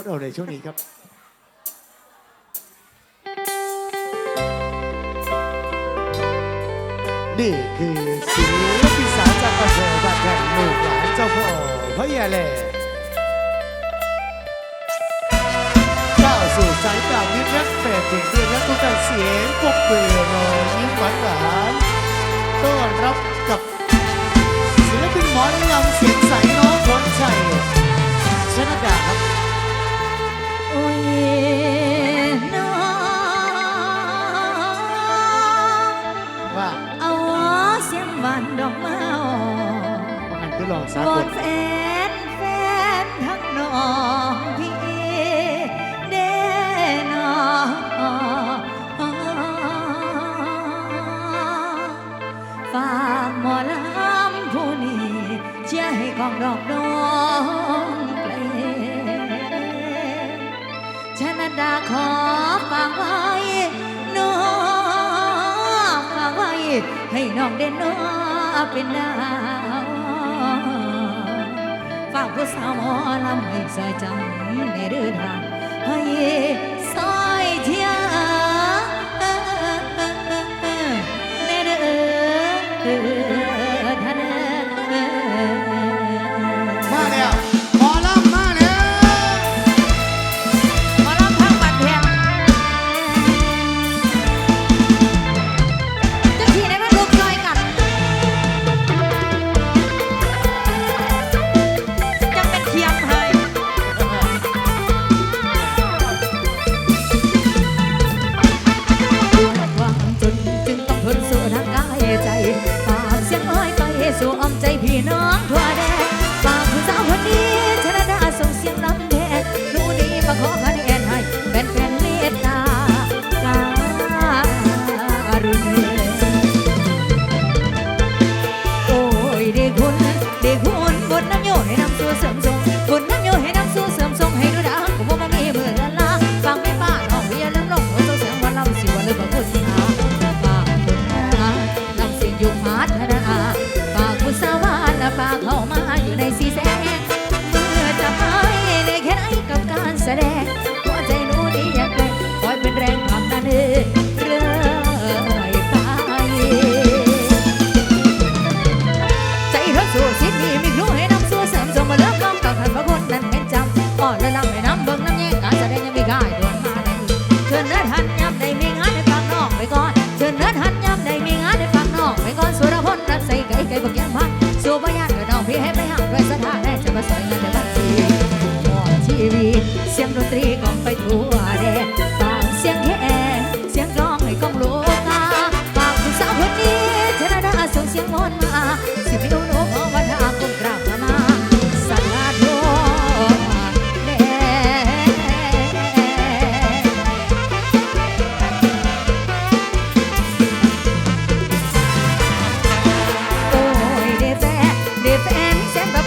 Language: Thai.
ตเอาในช่วงนี้ครับนี่คือศิลปินสาวจากอำเภอบานแท่นลูกหลานเจ้าพ่อพระยาแหล่ก้าวสู่สายตามิตรรักแปดถึงเดือนและทุกการเสียงปรบมือรอยยิ้มหวานหวานต้อนรับกับศิลปินหมอลำ ว่าเอาเสียงหวานดอกไม้ว่าหันคือลองสาวอกนแฟนแฟนทั้งน้องพี่เด้นอฝากหมอลำผู้นี้เชียร์ให้กองดอกน้องเพลงชนะดาขอ ให้น้องเด่นน้อเป็นดาวฝากผู้สาวหมอลำให้ซอยจำในเรื่องทางให้สอยเทียในเรื่อง น้ำโยให้น้ำสู้เสริมทรงฝนน้ำโยให้น้ำสู้เสริมทรงให้ดูดาวผมว่ามีมือละลาฟังไม่ป้าน้องเพีย่าลืมลงหัวเสียงวันเราสิวันเลยบอกคุณหา บักยังมาสู้พยานกับน้องพี่ให้ไปห่างด้วยสถานะจะมาสวยงานจะ If and